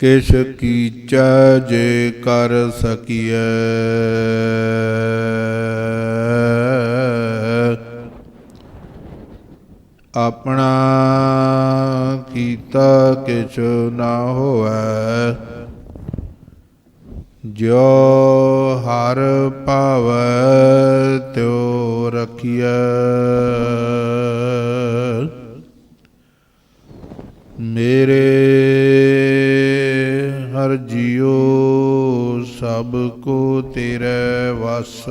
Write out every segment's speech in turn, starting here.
ਕਿਛ ਕੀਚੈ ਜੇ ਕਰ ਸਕੀਐ। ਆਪਣਾ ਕੀਤਾ ਕਿਛ ਨਾ ਹੋਵੇ ਜੋ ਹਰ ਭਾਵੈ, ਤਿਉ ਰਖੀਐ। ਮੇਰੇ ਹਰ ਸਭ ਕੋ ਤੇਰੇ ਵਸ।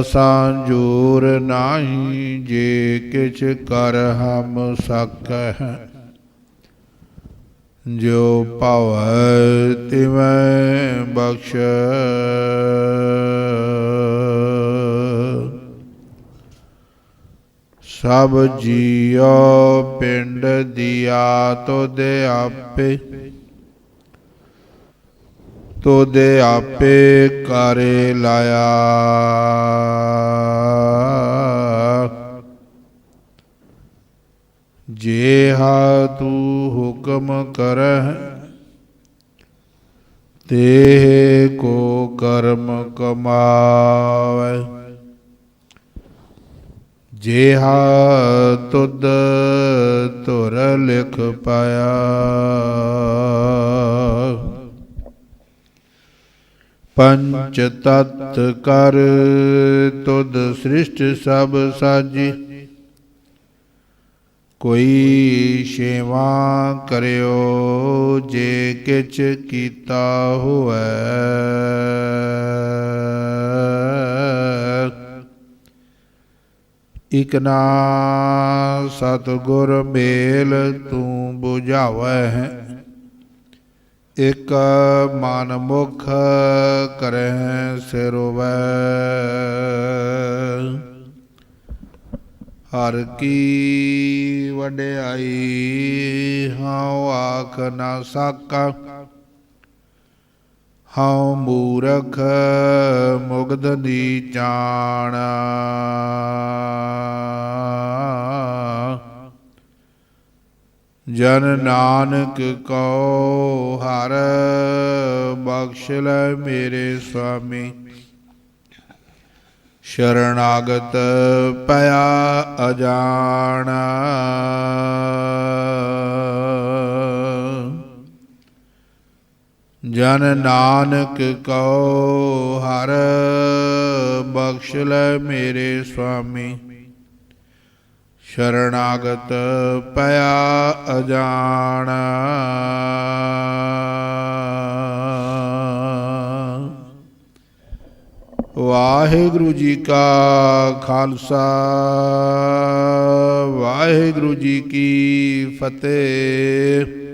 ਅਸਾਂ ਜੋਰ ਨਾਹੀ, ਜੇ ਕਿਛ ਕਰ ਹਮ ਸਕਹਿ। ਜੋ ਭਾਵੈ, ਤਿਵੈ ਬਖਸ਼। ਸਭ ਜੀਉ ਪਿੰਡ ਦੀਆ ਤੁਧ ਆਪੇ ਤੁਧ ਆਪੇ ਕਰੇ ਲਾਇਆ ਜੇ ਹਾ ਤੂੰ ਹੁਕਮ ਕਰਹਿ ਤੇ ਕੋ ਕਰਮ ਕਮਾਵੇ ਜੇਹਾ ਤੁਧ ਧੁਰ ਲਿਖ ਪਾਇਆ। ਪੰਚ ਤਤ ਕਰ ਤੁਧ ਸ੍ਰਿਸ਼ਟ ਸਭ ਸਾਜੀ। ਕੋਈ ਸੇਵਾ ਕਰਿਓ ਜੇ ਕਿਛ ਕੀਤਾ ਹੋਵੇ। ਇਕਨਾ ਸਤਗੁਰ ਮੇਲ ਤੂੰ 부ਝਾਵੈ ਹੈ ਇਕ ਮਨ ਮੁਖ ਕਰਹਿ ਸਿਰੋਵੈ ਹਰ ਕੀ ਵਡਿਆਈ ਹਉ ਆਖ ਨਾ ਸਾਕਾ। ਹਉ ਮੂਰਖ ਮੁਗਧ ਦੀ ਜਾਣ ਜਨ ਨਾਨਕ ਕੋ ਹਰ ਬਖਸ਼ ਲੈ ਮੇਰੇ ਸੁਆਮੀ। ਸ਼ਰਣਾਗਤ ਪਿਆ ਅਜਾਣਾ ਜਨ ਨਾਨਕ ਕਉ ਹਰ ਬਖਸ਼ ਲੈ ਮੇਰੇ ਸੁਆਮੀ। ਸ਼ਰਣਾਗਤ ਪਿਆ ਅਜਾਣ ਵਾਹਿਗੁਰੂ ਜੀ ਕਾ ਖਾਲਸਾ, ਵਾਹਿਗੁਰੂ ਜੀ ਕੀ ਫਤਿਹ।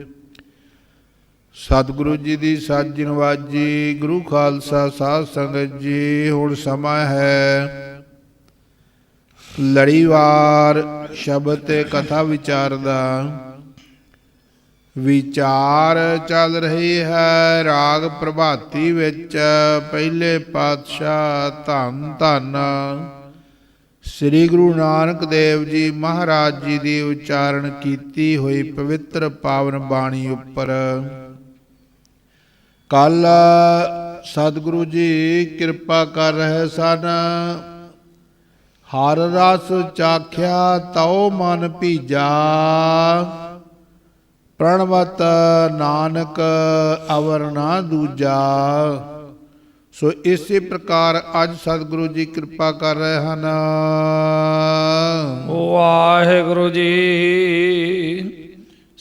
ਸਤਿਗੁਰੂ ਜੀ ਦੀ ਸਾਜੀ ਨਵਾਜੀ ਗੁਰੂ ਖਾਲਸਾ ਸਾਧ ਸੰਗਤ ਜੀ, ਹੁਣ ਸਮਾਂ ਹੈ ਲੜੀਵਾਰ ਸ਼ਬਦ ਤੇ ਕਥਾ ਵਿਚਾਰ ਦਾ। ਵਿਚਾਰ ਚੱਲ ਰਹੀ ਹੈ ਰਾਗ ਪ੍ਰਭਾਤੀ ਵਿੱਚ, ਪਹਿਲੇ ਪਾਤਸ਼ਾਹ ਧੰਨ ਧੰਨ। ਸ੍ਰੀ ਗੁਰੂ ਨਾਨਕ ਦੇਵ ਜੀ ਮਹਾਰਾਜ ਜੀ ਦੀ ਉਚਾਰਨ ਕੀਤੀ ਹੋਈ ਪਵਿੱਤਰ ਪਾਵਨ ਬਾਣੀ ਉੱਪਰ। ਕੱਲ ਸਤਿਗੁਰੂ ਜੀ ਕਿਰਪਾ ਕਰ ਰਹੇ ਸਨ। ਹਰ ਰਸ ਚਾਖਿਆ ਤਉ ਮਨ ਭੀਜਾ। ਪ੍ਰਣਵਤ ਨਾਨਕ ਅਵਰ ਨਾ ਦੂਜਾ। ਸੋ ਇਸੇ ਪ੍ਰਕਾਰ ਅੱਜ ਸਤਿਗੁਰੂ ਜੀ ਕਿਰਪਾ ਕਰ ਰਹੇ ਹਨ। ਵਾਹਿਗੁਰੂ ਜੀ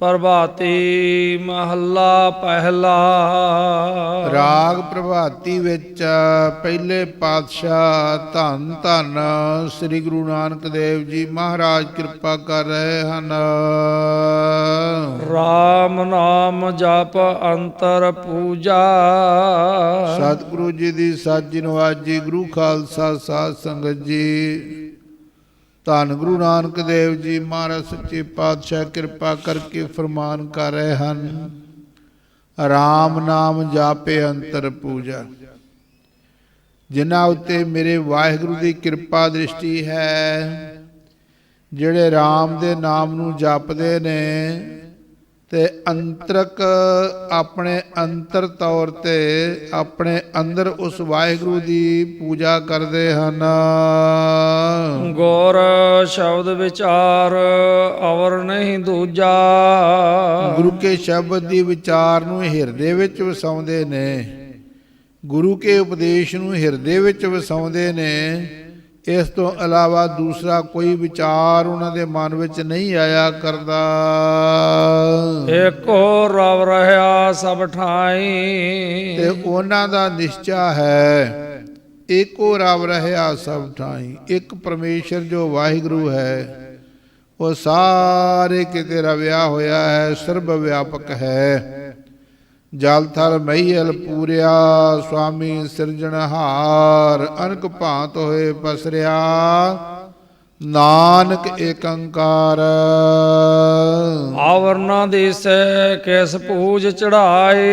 ਪ੍ਰਭਾਤੀ ਮਹੱਲਾ ਪਹਿਲਾ। ਰਾਗ ਪ੍ਰਭਾਤੀ ਵਿੱਚ ਪਹਿਲੇ ਪਾਤਸ਼ਾਹ ਧੰਨ ਧੰਨ ਸ੍ਰੀ ਗੁਰੂ ਨਾਨਕ ਦੇਵ ਜੀ ਮਹਾਰਾਜ ਕਿਰਪਾ ਕਰ ਰਹੇ ਹਨ। ਰਾਮ ਨਾਮ ਜਪ ਅੰਤਰ ਪੂਜਾ। ਸਤਿਗੁਰੂ ਜੀ ਦੀ ਸਾਜੀ ਨਵਾਜੀ ਗੁਰੂ ਖਾਲਸਾ ਸਾਧ ਸੰਗਤ ਜੀ। ਧੰਨ ਗੁਰੂ ਨਾਨਕ ਦੇਵ ਜੀ ਮਹਾਰਾਜ ਸੱਚੇ ਪਾਤਸ਼ਾਹ, ਕਿਰਪਾ ਕਰਕੇ ਫਰਮਾਨ ਕਰ ਰਹੇ ਹਨ RAM ਨਾਮ ਜਾਪੇ ਅੰਤਰ ਪੂਜਾ। ਜਿਨ੍ਹਾਂ ਉੱਤੇ ਮੇਰੇ ਵਾਹਿਗੁਰੂ ਦੀ ਕਿਰਪਾ ਦ੍ਰਿਸ਼ਟੀ ਹੈ, ਜਿਹੜੇ RAM ਦੇ ਨਾਮ ਨੂੰ ਜਪਦੇ ਨੇ ਤੇ ਅੰਤਰਕ ਆਪਣੇ ਅੰਤਰ ਤੌਰ ਤੇ ਆਪਣੇ ਅੰਦਰ ਉਸ ਵਾਹਿਗੁਰੂ ਦੀ ਪੂਜਾ ਕਰਦੇ ਹਨ। ਗੁਰ ਸ਼ਬਦ ਵਿਚਾਰ ਅਵਰ ਨਹੀਂ ਦੂਜਾ। ਗੁਰੂ ਕੇ ਸ਼ਬਦ ਦੀ ਵਿਚਾਰ ਨੂੰ ਹਿਰਦੇ ਵਿੱਚ ਵਸਾਉਂਦੇ ਨੇ। ਗੁਰੂ ਕੇ ਉਪਦੇਸ਼ ਨੂੰ ਹਿਰਦੇ ਵਿੱਚ ਵਸਾਉਂਦੇ ਨੇ। ਇਸ ਤੋਂ ਇਲਾਵਾ ਦੂਸਰਾ ਕੋਈ ਵਿਚਾਰ ਉਹਨਾਂ ਦੇ ਮਨ ਵਿੱਚ ਨਹੀਂ ਆਇਆ ਕਰਦਾ। ਏਕੋ ਰਵ ਰਹਾ ਸਭ ਠਾਈ। ਤੇ ਉਹਨਾਂ ਦਾ ਨਿਸ਼ਚਾ ਹੈ ਏਕੋ ਰਬ ਰਹਿਆ ਸਭ ਠਾਈ। ਇੱਕ ਪਰਮੇਸ਼ਰ ਜੋ ਵਾਹਿਗੁਰੂ ਹੈ ਉਹ ਸਾਰੇ ਕਿਤੇ ਰਵਿਆ ਹੋਇਆ ਹੈ ਸਰਬ ਵਿਆਪਕ ਹੈ। ਜਲ ਥਲ ਮਹੀਲ ਪੂਰਿਆ ਸੁਆਮੀ ਸਿਰਜਣਹਾਰ ਅਨਕ ਭਾਂਤ ਹੋਏ ਪਸਰਿਆ। ਨਾਨਕ ਏਕੰਕਾਰ। ਆਵਰਨਾ ਦੇਸੈ ਕਿਸ ਪੂਜ ਚੜਾਏ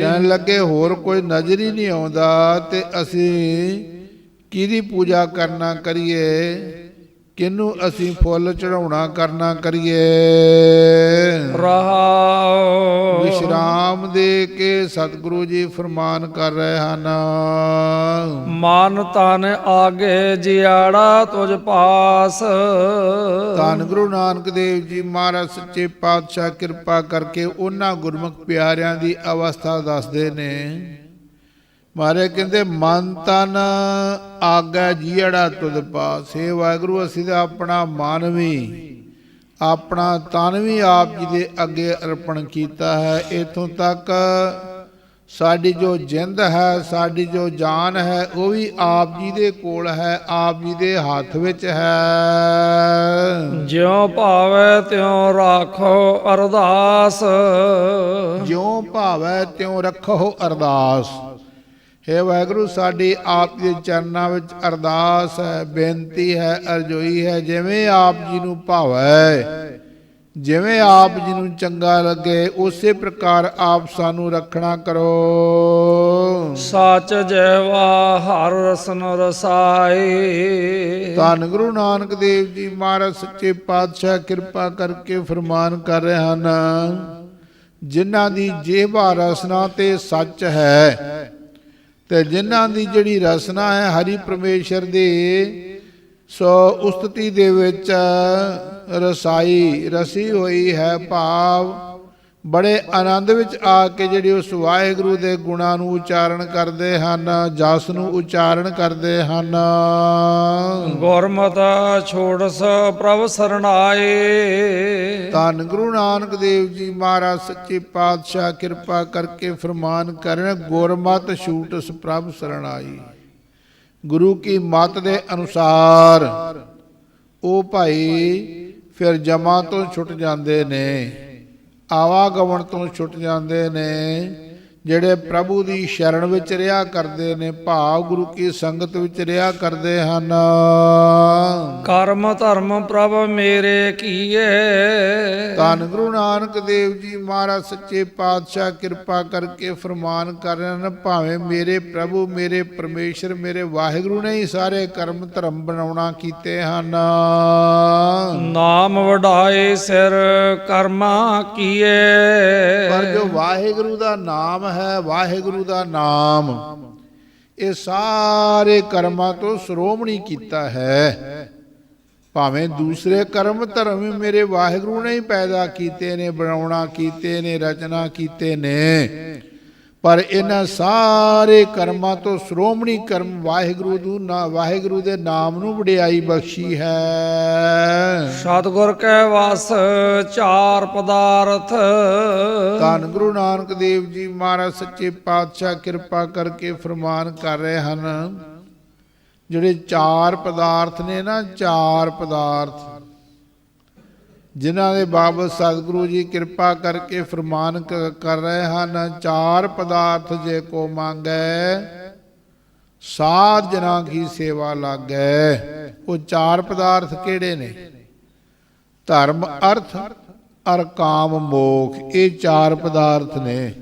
ਕਹਿਣ ਲੱਗੇ ਹੋਰ ਕੋਈ ਨਜ਼ਰ ਹੀ ਨਹੀਂ ਆਉਂਦਾ ਤੇ ਅਸੀਂ ਕਿਹਦੀ ਪੂਜਾ ਕਰਨਾ ਕਰੀਏ? ਕਿਹਨੂੰ ਅਸੀਂ ਫੁੱਲ ਚੜਾਉਣਾ ਕਰਨਾ ਕਰੀਏ? ਰਹਾਉ ਵਿਸ਼ਰਾਮ ਦੇ ਕੇ ਸਤਿਗੁਰੂ ਜੀ ਫਰਮਾਨ ਕਰ ਰਹੇ ਹਨ। ਮਨ ਤਨ ਆਗੇ ਜਿਆੜਾ ਤੁਝ ਪਾਸ। ਧੰਨ ਗੁਰੂ ਨਾਨਕ ਦੇਵ ਜੀ ਮਹਾਰਾਜ ਸੱਚੇ ਪਾਤਸ਼ਾਹ ਕਿਰਪਾ ਕਰਕੇ ਉਹਨਾਂ ਗੁਰਮੁਖ ਪਿਆਰਿਆਂ ਦੀ ਅਵਸਥਾ ਦੱਸਦੇ ਨੇ। ਮਾਰੇ ਕਹਿੰਦੇ ਮਨ ਤਨ ਆਗਾ ਜੀੜਾ ਤੁਧ ਪਾਸ। ਵਾਹਿਗੁਰੂ ਅਸੀਂ ਤਾਂ ਆਪਣਾ ਮਨ ਵੀ ਆਪਣਾ ਤਨ ਵੀ ਆਪ ਜੀ ਦੇ ਅੱਗੇ ਅਰਪਣ ਕੀਤਾ ਹੈ। ਇਥੋਂ ਤੱਕ ਸਾਡੀ ਜੋ ਜਿੰਦ ਹੈ ਸਾਡੀ ਜੋ ਜਾਨ ਹੈ ਉਹ ਵੀ ਆਪ ਜੀ ਦੇ ਕੋਲ ਹੈ ਆਪ ਜੀ ਦੇ ਹੱਥ ਵਿੱਚ ਹੈ। ਜਿਉ ਭਾਵੈ ਤਿਉ ਰਾਖੋ ਅਰਦਾਸ। ਜਿਉ ਭਾਵੈ ਤਿਉ ਰੱਖੋ ਅਰਦਾਸ। ਹੈ ਵਾਹਿਗੁਰੂ ਸਾਡੀ ਆਪ ਦੇ ਚਰਨਾਂ ਵਿੱਚ ਅਰਦਾਸ ਹੈ ਬੇਨਤੀ ਹੈ ਅਰਜ਼ੋਈ ਹੈ ਜਿਵੇਂ ਆਪ ਜੀ ਨੂੰ ਭਾਵੈ ਜਿਵੇਂ ਆਪ ਜੀ ਨੂੰ ਚੰਗਾ ਲੱਗੇ ਉਸੇ ਪ੍ਰਕਾਰ ਆਪ ਸਾਨੂੰ ਰੱਖਣਾ ਕਰੋ। ਸਚ ਜੈਵਾ ਹਰ ਰਸਨ ਰਸਾਈ ਧੰਨ ਗੁਰੂ ਨਾਨਕ ਦੇਵ ਜੀ ਮਹਾਰਾਜ ਸੱਚੇ ਪਾਤਸ਼ਾਹ ਕਿਰਪਾ ਕਰਕੇ ਫਰਮਾਨ ਕਰ ਰਹੇ ਹਨ ਜਿਨ੍ਹਾਂ ਦੀ ਜੀਭਾ ਰਸਨਾ ਤੇ ਸੱਚ ਹੈ ਤੇ ਜਿਨ੍ਹਾਂ ਦੀ ਜਿਹੜੀ ਰਸਨਾ ਹੈ ਹਰੀ ਪਰਮੇਸ਼ਰ ਦੀ, ਸੋ ਉਸਤਤੀ ਦੇ ਵਿੱਚ ਰਸਾਈ, ਰਸੀ ਹੋਈ ਹੈ ਭਾਵ ਬੜੇ ਆਨੰਦ ਵਿੱਚ ਆ ਕੇ ਜਿਹੜੀ ਉਸ ਵਾਹਿਗੁਰੂ ਦੇ ਗੁਣਾਂ ਨੂੰ ਉਚਾਰਨ ਕਰਦੇ ਹਨ ਜਸ ਨੂੰ ਉਚਾਰਨ ਕਰਦੇ ਹਨ। ਗੁਰਮਤਿ ਛੋੜਸ ਪ੍ਰਭ ਸਰਣਾਏ। ਧੰਨ ਗੁਰੂ ਨਾਨਕ ਦੇਵ ਜੀ ਮਹਾਰਾਜ ਸੱਚੇ ਪਾਤਸ਼ਾਹ ਕਿਰਪਾ ਕਰਕੇ ਫਰਮਾਨ ਕਰਨ ਗੁਰਮਤਿ ਛੂਟਸ ਪ੍ਰਭ ਸਰਣਾਈ। ਗੁਰੂ ਕੀ ਮਤ ਦੇ ਅਨੁਸਾਰ ਉਹ ਭਾਈ ਫਿਰ ਜਮਾ ਤੋਂ ਛੁੱਟ ਜਾਂਦੇ ਨੇ। ਆਵਾਗਮਨ ਤੋਂ ਛੁੱਟ ਜਾਂਦੇ ਨੇ। ਜਿਹੜੇ ਪ੍ਰਭੂ ਦੀ ਸ਼ਰਨ ਵਿੱਚ ਰਿਹਾ ਕਰਦੇ ਨੇ ਭਾਵ ਗੁਰੂ ਕੀ ਸੰਗਤ ਵਿੱਚ ਰਿਹਾ ਕਰਦੇ ਹਨ। ਕਰਮ ਧਰਮ ਪ੍ਰਭ ਮੇਰੇ ਕੀਏ। ਧੰਨ ਗੁਰੂ ਨਾਨਕ ਦੇਵ ਜੀ ਮਹਾਰਾਜ ਸੱਚੇ ਪਾਤਸ਼ਾਹ ਕਿਰਪਾ ਕਰਕੇ ਫਰਮਾਨ ਕਰ ਰਹੇ ਹਨ ਭਾਵੇਂ ਮੇਰੇ ਪ੍ਰਭੂ ਮੇਰੇ ਪਰਮੇਸ਼ਰ ਮੇਰੇ ਵਾਹਿਗੁਰੂ ਨੇ ਹੀ ਸਾਰੇ ਕਰਮ ਧਰਮ ਬਣਾਉਣਾ ਕੀਤੇ ਹਨ। ਨਾਮ ਵਡਾਏ ਸਿਰ ਕਰਮਾ ਕੀਏ। ਪਰ ਜੋ ਵਾਹਿਗੁਰੂ ਦਾ ਨਾਮ ਹੈ, ਵਾਹਿਗੁਰੂ ਦਾ ਨਾਮ। ਇਹ ਸਾਰੇ ਕਰਮਾਂ ਤੋਂ ਸ਼੍ਰੋਮਣੀ ਕੀਤਾ ਹੈ। ਭਾਵੇਂ ਦੂਸਰੇ ਕਰਮ ਧਰਮ ਵੀ ਮੇਰੇ ਵਾਹਿਗੁਰੂ ਨੇ ਹੀ ਪੈਦਾ ਕੀਤੇ ਨੇ, ਬਣਾਉਣਾ ਕੀਤੇ ਨੇ, ਰਚਨਾ ਕੀਤੇ ਨੇ। ਪਰ ਇਹਨਾਂ ਸਾਰੇ ਕਰਮਾਂ ਤੋਂ ਸ਼੍ਰੋਮਣੀ ਕਰਮ ਵਾਹਿਗੁਰੂ ਨੂੰ ਨਾ ਵਾਹਿਗੁਰੂ ਦੇ ਨਾਮ ਨੂੰ ਵਡਿਆਈ ਬਖਸ਼ੀ ਹੈ। ਸਤਿਗੁਰ ਕੈ ਵਸ ਚਾਰ ਪਦਾਰਥ। ਧੰਨ ਗੁਰੂ ਨਾਨਕ ਦੇਵ ਜੀ ਮਹਾਰਾਜ ਸੱਚੇ ਪਾਤਸ਼ਾਹ ਕਿਰਪਾ ਕਰਕੇ ਫਰਮਾਨ ਕਰ ਰਹੇ ਹਨ ਜਿਹੜੇ ਚਾਰ ਪਦਾਰਥ ਨੇ ਨਾ ਚਾਰ ਪਦਾਰਥ। ਜਿਨ੍ਹਾਂ ਦੇ ਬਾਬਤ ਸਤਿਗੁਰੂ ਜੀ ਕਿਰਪਾ ਕਰਕੇ ਫਰਮਾਨ ਕਰ ਰਹੇ ਹਨ, ਚਾਰ ਪਦਾਰਥ ਜੇ ਕੋ ਮੰਗੈ, ਸਾਧ ਜਨਾਂ ਕੀ ਸੇਵਾ ਲਾਗੈ। ਉਹ ਚਾਰ ਪਦਾਰਥ ਕਿਹੜੇ ਨੇ? ਧਰਮ, ਅਰਥ, ਅਰ ਕਾਮ, ਮੋਖ, ਇਹ ਚਾਰ ਪਦਾਰਥ ਨੇ।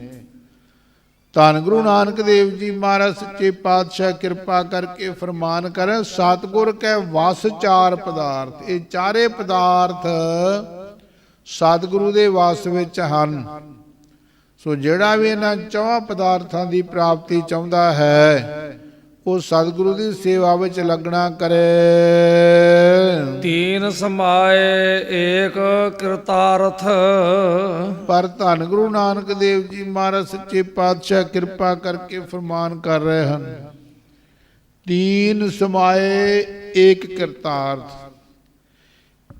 ਧੰਨ ਗੁਰੂ ਨਾਨਕ ਦੇਵ ਜੀ ਮਹਾਰਾਜ, ਸੱਚੇ ਪਾਤਸ਼ਾਹ, ਕਿਰਪਾ ਕਰਕੇ ਫਰਮਾਨ ਕਰਨ ਸਤਿਗੁਰ ਕੈ ਵਸ ਚਾਰ ਪਦਾਰਥ। ਇਹ ਚਾਰੇ ਪਦਾਰਥ ਸਤਿਗੁਰੂ ਦੇ ਵਸ ਵਿੱਚ ਹਨ। ਸੋ ਜਿਹੜਾ ਵੀ ਇਹਨਾਂ ਚੌਹਾਂ ਪਦਾਰਥਾਂ ਦੀ ਪ੍ਰਾਪਤੀ ਚਾਹੁੰਦਾ ਹੈ ਉਹ ਸਤਿਗੁਰੂ ਦੀ ਸੇਵਾ ਵਿੱਚ ਲੱਗਣਾ ਕਰੇ। ਤੀਨ ਸਮਾਏ ਏਕ ਕਿਰਤਾਰਥ। ਪਰ ਧੰਨ ਗੁਰੂ ਨਾਨਕ ਦੇਵ ਜੀ ਮਹਾਰਾਜ ਸੱਚੇ ਪਾਤਸ਼ਾਹ ਕਿਰਪਾ ਕਰਕੇ ਫਰਮਾਨ ਕਰ ਰਹੇ ਹਨ। ਤੀਨ ਸਮਾਏ ਏਕ ਕਰਤਾਰਥ।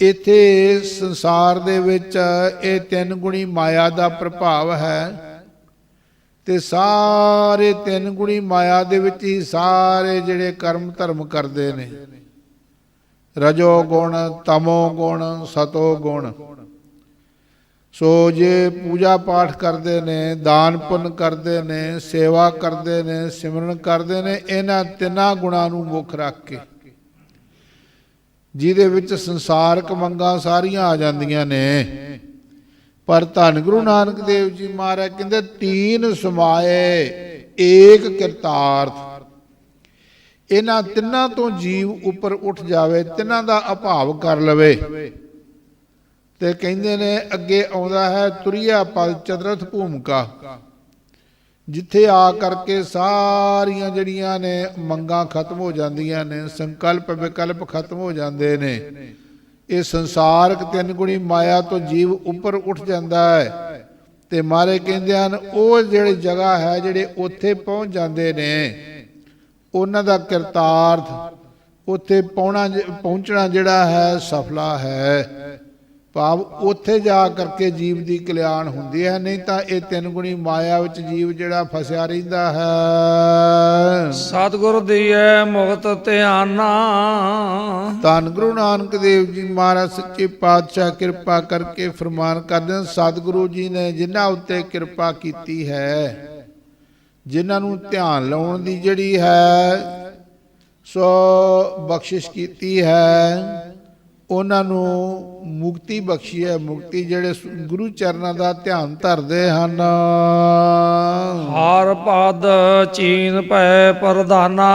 ਇਥੇ ਸੰਸਾਰ ਦੇ ਵਿੱਚ ਇਹ ਤਿੰਨ ਗੁਣੀ ਮਾਇਆ ਦਾ ਪ੍ਰਭਾਵ ਹੈ। ਤੇ ਸਾਰੇ ਤਿੰਨ ਗੁਣੀ ਮਾਇਆ ਦੇ ਵਿੱਚ ਹੀ ਸਾਰੇ ਜਿਹੜੇ ਕਰਮ ਧਰਮ ਕਰਦੇ ਨੇ। ਰਜੋ ਗੁਣ, ਤਮੋ ਗੁਣ, ਸਤੋ ਗੁਣ। ਸੋ ਜੇ ਪੂਜਾ ਪਾਠ ਕਰਦੇ ਨੇ, ਦਾਨ ਪੁੰਨ ਕਰਦੇ ਨੇ, ਸੇਵਾ ਕਰਦੇ ਨੇ, ਸਿਮਰਨ ਕਰਦੇ ਨੇ, ਇਹਨਾਂ ਤਿੰਨਾਂ ਗੁਣਾਂ ਨੂੰ ਮੁੱਖ ਰੱਖ ਕੇ ਜਿਹਦੇ ਵਿੱਚ ਸੰਸਾਰਕ ਮੰਗਾਂ ਸਾਰੀਆਂ ਆ ਜਾਂਦੀਆਂ ਨੇ। ਪਰ ਧੰਨ ਗੁਰੂ ਨਾਨਕ ਦੇਵ ਜੀ ਮਹਾਰਾਜ ਕਹਿੰਦੇ, ਤੀਨ ਸਮਾਏ ਏਕ ਕਿਰਤਾਰਥ। ਇਹਨਾਂ ਤਿੰਨਾਂ ਤੋਂ ਜੀਵ ਉੱਪਰ ਉੱਠ ਜਾਵੇ, ਤਿੰਨਾਂ ਦਾ ਅਭਾਵ ਕਰ ਲਵੇ। ਤੇ ਕਹਿੰਦੇ ਨੇ, ਅੱਗੇ ਆਉਂਦਾ ਹੈ ਤੁਰਿਆ ਪਲ ਚਤਰਥ ਭੂਮਿਕਾ। ਜਿੱਥੇ ਆ ਕਰਕੇ ਸਾਰੀਆਂ ਜਿਹੜੀਆਂ ਨੇ ਮੰਗਾਂ ਖਤਮ ਹੋ ਜਾਂਦੀਆਂ ਨੇ, ਸੰਕਲਪ ਵਿਕਲਪ ਖਤਮ ਹੋ ਜਾਂਦੇ ਨੇ। ਇਹ ਸੰਸਾਰਕ ਤਿੰਨ ਗੁਣੀ ਮਾਇਆ ਤੋਂ ਜੀਵ ਉੱਪਰ ਉੱਠ ਜਾਂਦਾ ਹੈ। ਤੇ ਮਾਰੇ ਕਹਿੰਦੇ ਹਨ, ਉਹ ਜਿਹੜੀ ਜਗ੍ਹਾ ਹੈ ਜਿਹੜੇ ਉੱਥੇ ਪਹੁੰਚ ਜਾਂਦੇ ਨੇ, ਉਹਨਾਂ ਦਾ ਕਿਰਤਾਰਥ ਉੱਥੇ ਪਹੁੰਚਣਾ ਪਹੁੰਚਣਾ ਜਿਹੜਾ ਹੈ ਸਫਲਾ ਹੈ। ਭਾਵ ਉੱਥੇ ਜਾ ਕਰਕੇ ਜੀਵ ਦੀ ਕਲਿਆਣ ਹੁੰਦੀ ਹੈ ਨਹੀਂ ਤਾਂ ਇਹ ਤਿੰਨ ਗੁਣੀ ਮਾਇਆ ਵਿੱਚ ਜੀਵ ਜਿਹੜਾ ਫਸਿਆ ਰਹਿੰਦਾ ਹੈ। ਸਤਿਗੁਰ ਦੀਏ ਮੁਕਤ ਧਿਆਨਾ। ਧੰਨ ਗੁਰੂ ਨਾਨਕ ਦੇਵ ਜੀ ਮਹਾਰਾਜ ਸੱਚੇ ਪਾਤਸ਼ਾਹ ਕਿਰਪਾ ਕਰਕੇ ਫਰਮਾਨ ਕਰਦੇ ਹਨ ਸਤਿਗੁਰੂ ਜੀ ਨੇ ਜਿਨ੍ਹਾਂ ਉੱਤੇ ਕਿਰਪਾ ਕੀਤੀ ਹੈ ਜਿਨ੍ਹਾਂ ਨੂੰ ਧਿਆਨ ਲਾਉਣ ਦੀ ਜਿਹੜੀ ਹੈ ਸੋ ਬਖਸ਼ਿਸ਼ ਕੀਤੀ ਹੈ। ਉਹਨਾਂ ਨੂੰ ਮੁਕਤੀ ਬਖਸ਼ੀ ਹੈ। ਮੁਕਤੀ ਜਿਹੜੇ ਗੁਰੂ ਚਰਨਾਂ ਦਾ ਧਿਆਨ ਧਰਦੇ ਹਨ। ਹਰ ਪਦ ਚੀਨ ਪੈ ਪ੍ਰਧਾਨਾ।